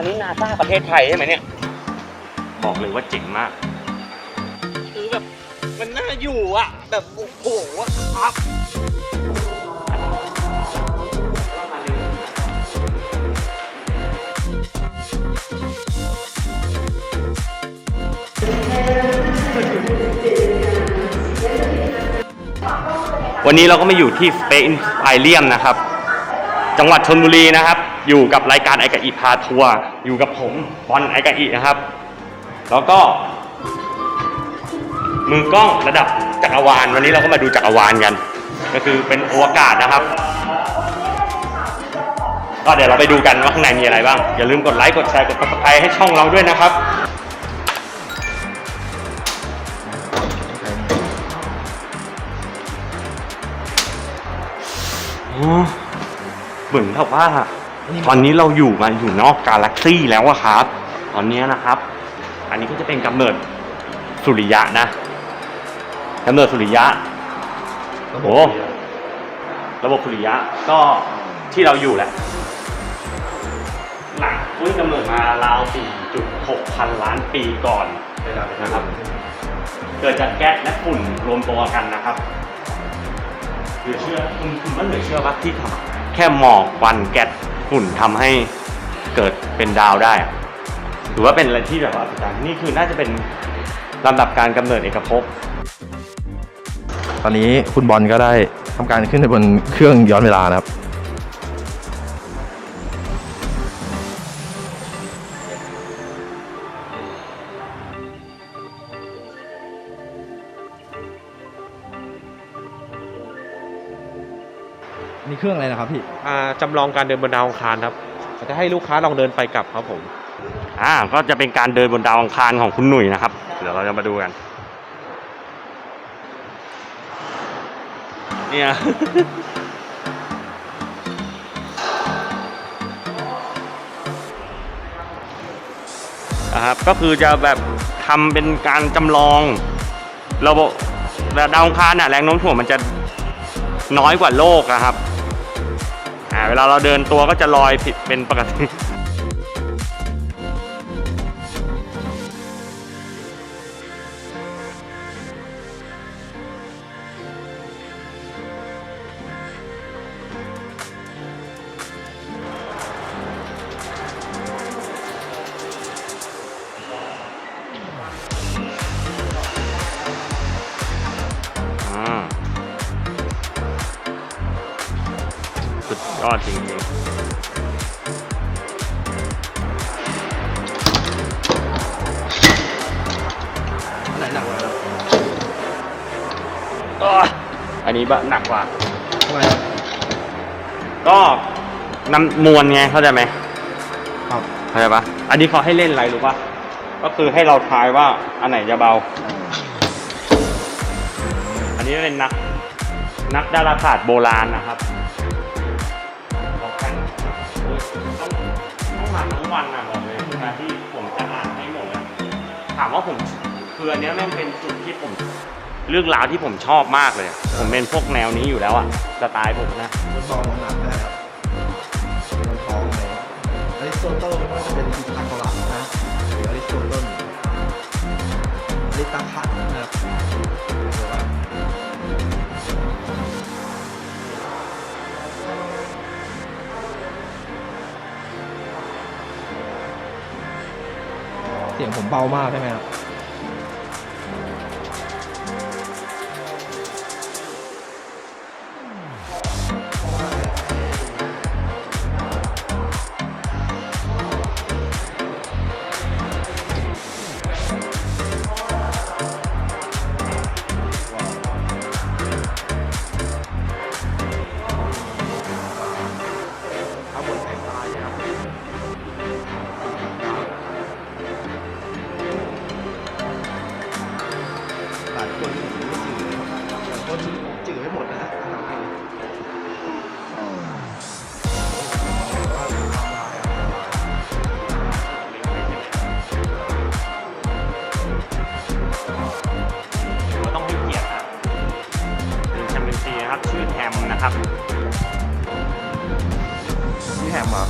อันนี้นาซาประเทศไทยใช่ไหมเนี่ย บอกเลยว่าเจ๋งมาก คือแบบมันน่าอยู่อะ แบบโอ้โหอะครับวันนี้เราก็มาอยู่ที่ Space Inspirium นะครับ จังหวัดชนบุรีนะครับ อยู่กับรายการไอกะอีพาทัวร์อยู่กับผมบอลไอกะอีนะครับ แล้วก็ มือกล้องระดับจักรวาลวันนี้เราก็มาดูจักรวาลกัน ก็คือเป็นอวกาศนะครับ ก็เดี๋ยวเราไปดูกันว่าข้างในมีอะไรบ้าง อย่าลืมกดไลค์กดแชร์กด subscribe ให้ช่องเราด้วยนะครับอ้เหมือนแบบว่า ตอนนี้เราอยู่มาอยู่นอกกาแล็กซี่แล้วอะครับ ตอนนี้นะครับ อันนี้ก็จะเป็นกำเนิดสุริยะนะกำเนิดสุริยะโอ้โหระบบสุริยะก็ที่เราอยู่แหละหลังพื้นกำเนิดมาราว 4.6 พันล้านปีก่อนนะครับ เกิดจากแก๊สและฝุ่นรวมตัวกันนะครับเหลือเชื่อคุณคุณว่าเหลือเชื่อว่าที่ทำแค่หมอกควันแก๊ส ฝุ่นทำให้เกิดเป็นดาวได้ถือว่าเป็นอะไรที่แบบว่าอัศจรรย์นี่คือน่าจะเป็นลำดับการกำเนิดเอกภพตอนนี้คุณบอลก็ได้ทำการขึ้นไปบนเครื่องย้อนเวลานะครับ เครื่องอะไรนะครับพี่อ่าจำลองการเดินบนดาวอังคารครับจะให้ลูกค้าลองเดินไปกลับครับผมอ่าก็จะเป็นการเดินบนดาวอังคารของคุณหนุ่ยนะครับ เดี๋ยวเราจะมาดูกันเนี่ยนะครับก็คือจะแบบทำเป็นการจำลองระบบดาวอังคารน่ะแรงโน้มถ่วงมันจะน้อยกว่าโลกนะครับอ่า เวลาเราเดินตัวก็จะลอยผิดเป็นปกติ ยอดจริงๆอะไรหนักกว่าครับก็อันนี้บะหนักกว่า ทำไมก็น้ำมวลไงเข้าใจไหมครับเข้าใจปะอันนี้เขาให้เล่นอะไรรู้ปะก็คือให้เราทายว่าอันไหนจะเบา อันนี้เป็นนัก นักดาราศาสตร์โบราณนะครับ ถามว่าผมคืออันเนี้ยแม่งเป็นจุดที่ผม เรื่องราวที่ผมชอบมากเลย ผมเป็นพวกแนวนี้อยู่แล้วอะสไตล์ผมนะ ทดลองหนักนะครับ เบามากใช่ไหมครับ มเหรอ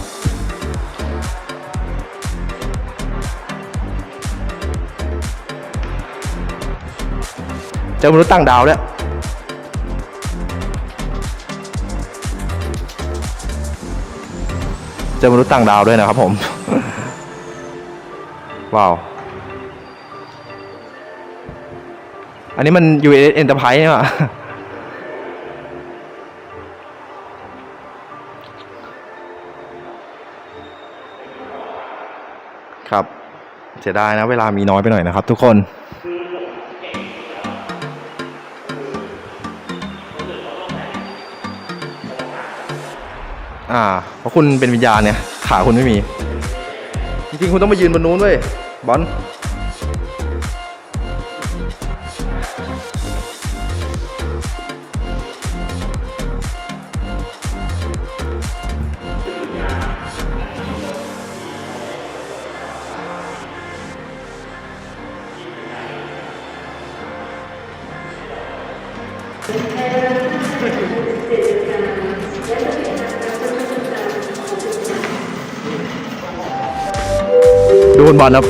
เจะมนุษย์ตั้งดาวแล้วเจะมนุษย์ตั้งดาวด้วยนะครับผม ว้าว อันนี้มัน US Enterprise เนี่ย เสียดายนะ เวลามีน้อยไปหน่อยนะครับ ทุกคนอ่าเพราะคุณเป็นวิญญาณเนี่ย ขาคุณไม่มี จริงๆ คุณต้องมายืนบนนู้นเว้ยบอล คุณบอลครับ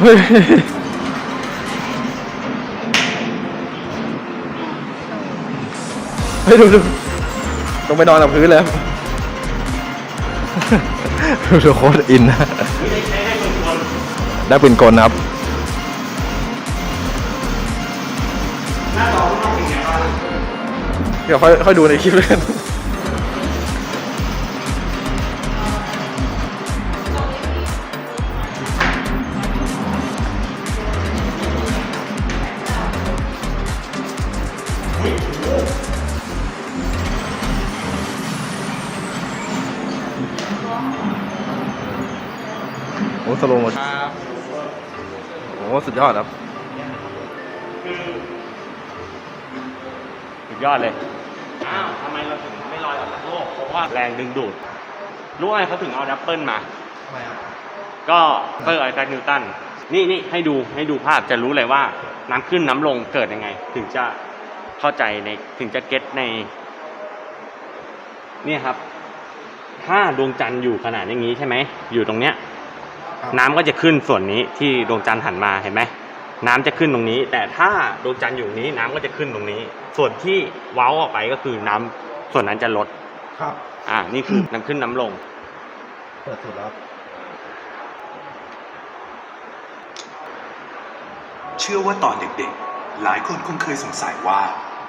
เฮ้ย ดูดูลงไปนอนกับพื้นเลยครับดูดูโคตรอินนะได้ปืนกลนะครับเดี๋ยวค่อยค่อยดูในคลิปเลย โอ้สโลว์โมชั่นครับโอ้สุดยอดครับ สุดยอดเลย อ้าวทำไมเราถึงไม่ลอยออกจากโลก เพราะว่าแรงดึงดูด รู้ไหมเขาถึงเอาแอปเปิลมา ก็เซอร์ไอแซคนิวตัน นี่นี่ให้ดูให้ดูภาพจะรู้เลยว่า น้ำขึ้นน้ำลงเกิดยังไง ถึงจะเข้าใจในถึงจะเก็ตใน เนี่ยครับ ถ้าดวงจันทร์อยู่ขนาดอย่างนี้ใช่ไหม อยู่ตรงเนี้ยครับ น้ำก็จะขึ้นส่วนนี้ที่ดวงจันทร์หันมาเห็นไหมน้ำจะขึ้นตรงนี้ แต่ถ้าดวงจันทร์อยู่นี้น้ำก็จะขึ้นตรงนี้ ส่วนที่เว้าออกไปก็คือน้ำส่วนนั้นจะลดครับ อ่า นี่คือน้ำขึ้นน้ำลง เปิดสุดแล้วเชื่อว่าตอนเด็กๆ หลายคนคงเคยสงสัยว่า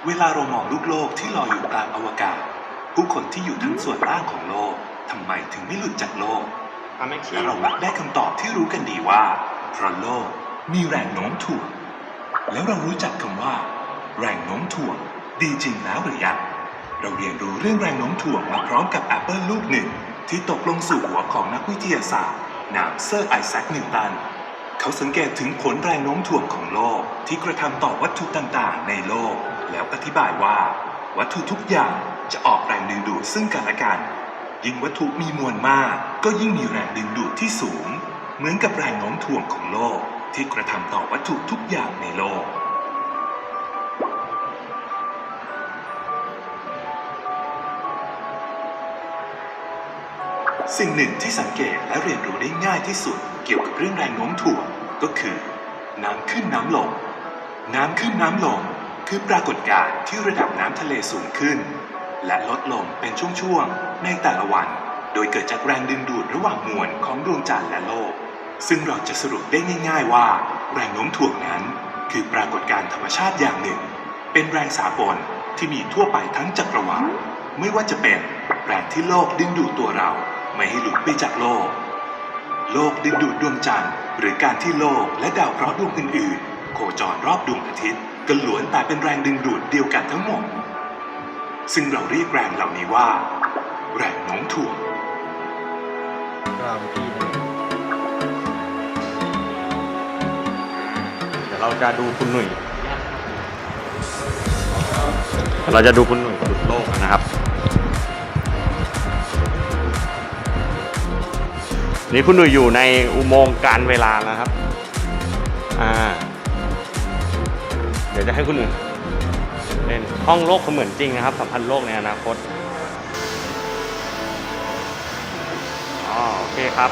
เวลาเรามองลูกโลกที่ลอยอยู่กลางอวกาศ ผู้คนที่อยู่ทั้งส่วนล่างของโลกทำไมถึงไม่หลุดจากโลก ทำให้คิและดเรามักได้คำตอบที่รู้กันดีว่า เพราะโลกมีแรงโน้มถ่วง แล้วเรารู้จักคำว่า แรงโน้มถ่วง ดีจริงแล้วหรือยังเราเรียนรู้เรื่องแรงโน้มถ่วงมาพร้อมกับแอปเปิลลูกหนึ่ง ที่ตกลงสู่หัวของนักวิทยาศาสตร์ นามเซอร์ไอแซคนิวตัน เขาสังเกตถึงผลแรงโน้มถ่วงของโลกที่กระทำต่อวัตถุต่างๆ ในโลก แล้วอธิบายว่า วัตถุทุกอย่างจะออกแรงดึงดูดซึ่งกันและกัน ยิ่งวัตถุมีมวลมาก ก็ยิ่งมีแรงดึงดูดที่สูง เหมือนกับแรงโน้มถ่วงของโลกที่กระทำต่อวัตถุทุกอย่างในโลก สิ่งหนึ่งที่สังเกตและเรียนรู้ได้ง่ายที่สุด เกี่ยวกับเรื่องแรงโน้มถ่วงก็คือ น้ำขึ้นน้ำลง น้ำขึ้นน้ำลง คือปรากฏการณ์ที่ระดับน้ำทะเลสูงขึ้น และลดลงเป็นช่วงๆ ในแต่ละวัน โดยเกิดจากแรงดึงดูดระหว่างมวลของดวงจันทร์และโลก ซึ่งเราจะสรุปได้ง่าย ๆ ว่า แรงโน้มถ่วงนั้น คือปรากฏการณ์ธรรมชาติอย่างหนึ่ง เป็นแรงสากลที่มีทั่วไปทั้งจักรวาลไม่ว่าจะเป็นแรงที่โลกดึงดูดตัวเรา ไม่ให้หลุดไปจากโลก โลกดึงดูดดวงจันทร์ หรือการที่โลกและดาวเคราะห์ดวงอื่นๆ โคจรรอบดวงอาทิตย์ก็ล้วนแต่เป็นแรงดึงดูดเดียวกันทั้งหมด ซึ่งเราเรียกแรงเหล่านี้ว่า แรงโน้มถ่วง กลางที่เดี๋ยวเราจะดูคุณหนุ่ย เราจะดูคุณหนุ่ยหลุดโลกนะครับ นี่คุณหนุ่ยอยู่ในอุโมงค์การเวลานะครับ อ่า เดี๋ยวจะให้คุณหนุ่ย ล่น ห้องโลกเสมือนจริงนะครับ สัมพันธ์โลกในอนาคตอ๋อโอเคครับ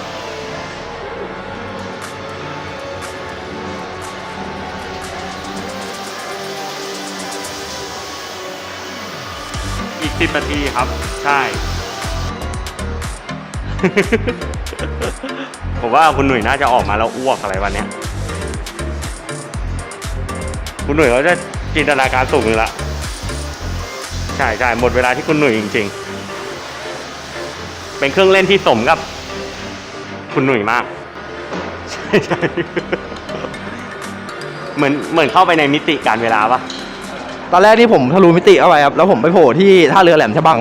อีกสิบนาทีครับ ใช่ ผมว่าคุณหนุ่ยน่าจะออกมาแล้วอ้วกอะไรวันเนี้ย คุณหนุ่ยเขาจะจินตนาการสูงอยู่ละ ช่ใช่หมดเวลาที่คุณหนุ่ยจริง ๆ เป็นเครื่องเล่นที่สมกับ คุณหนุ่ยมาก ใช่ใช่เหมือนเหมือนเข้าไปในมิติการเวลาปะตอนแรกที่ผมทะลุมิติเข้าไปครับ แล้วผมไปโผล่ที่ท่าเรือแหลมฉบัง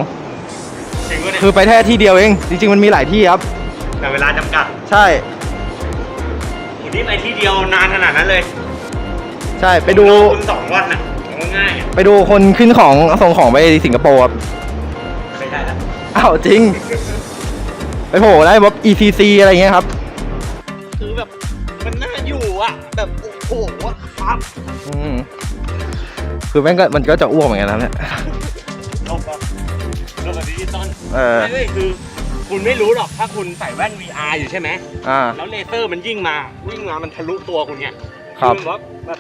จริงปะเนี่ยคือไปแค่ที่เดียวเอง จริง ๆ มันมีหลายที่ครับ แต่เวลาจำกัดใช่โอ้นี่ไปที่เดียวนานขนาดนั้นเลยใช่ไปดู คุณสองวันน่ะเอา ง่ายๆอะไปดูคนขึ้นของส่งของไปสิงคโปร์ครับไม่ได้แล้วอ้าวจริง ไปโผล่ได้แบบ ECC อะไรเงี้ยครับ คือแบบมันน่าอยู่อะ แบบโอ้โหครับอืมคือแม่งก็มันก็จะอ้วกเหมือนกันนะเนี่ยลงแบบลงแบบดิจิตอลเออไม่ไม่คือ คุณไม่รู้หรอกถ้าคุณใส่แว่น VR อยู่ใช่ไหม อ่า แล้วเลเซอร์มันยิ่งมา วิ่งมามันทะลุตัวคุณเนี่ยครับ อแบบแบบ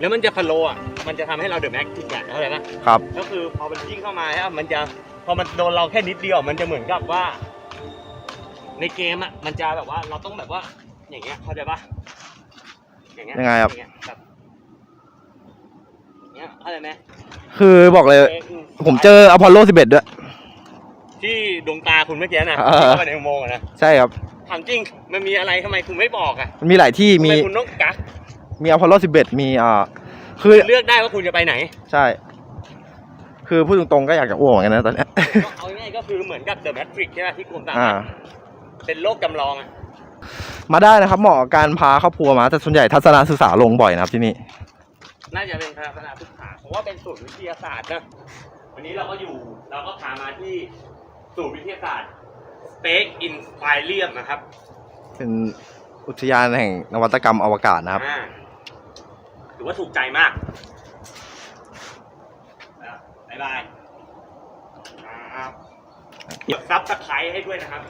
แล้วมันจะฟโลอะ มันจะทำให้เราเดือดแม็กทิกอะเข้าใจปะครับ ก็คือพอมันยิ่งเข้ามาแล้วมันจะพอมันโดนเราแค่นิดเดียวมันจะเหมือนกับว่า ในเกมอะมันจะแบบว่าเราต้องแบบว่า อย่างเงี้ยเข้าใจปะอย่างเงี้ยยังไงครับอย่างเงี้ยแบบอย่างเงี้ยเข้าใจไหมคือบอกเลยเออคือผมเจออพอลโล 11 ด้วย ที่ดวงตาคุณเมื่อกี้น่ะเออที่เข้าไปในอุโมงค์อะนะใช่ครับ ถามจริงมันมีอะไรทำไมคุณไม่บอกอะมันมีหลายที่ทำมีไมคุณต้องกักมีอพอลโล 11 มีอ่า คือเลือกได้ว่าคุณจะไปไหน ใช่ คือพูดตรงๆก็อยากจะอ้วกเหมือนกันนะตอนเนี้ยเอาง่ายๆก็คือเหมือนกับ The Matrix ใช่ไหมที่กลุ่มต่างอ่า เป็นโลกจำลองอะมาได้นะครับเหมาะกับการพาครอบครัวมาแต่ส่วนใหญ่ทัศนศึกษาลงบ่อยนะครับที่นี่ น่าจะเป็นคณะคณะศึกษาเพราะว่าเป็นศูนย์วิทยาศาสตร์นะวันนี้เราก็อยู่เราก็พามาที่ศูนย์วิทยาศาสตร์ Space Inspirium นะครับเป็นอุทยานแห่งนวัตกรรมอวกาศนะครับ อ่า ถือว่าถูกใจมากบ๊ายบายครับกดซับสไครต์ให้ด้วยนะครับ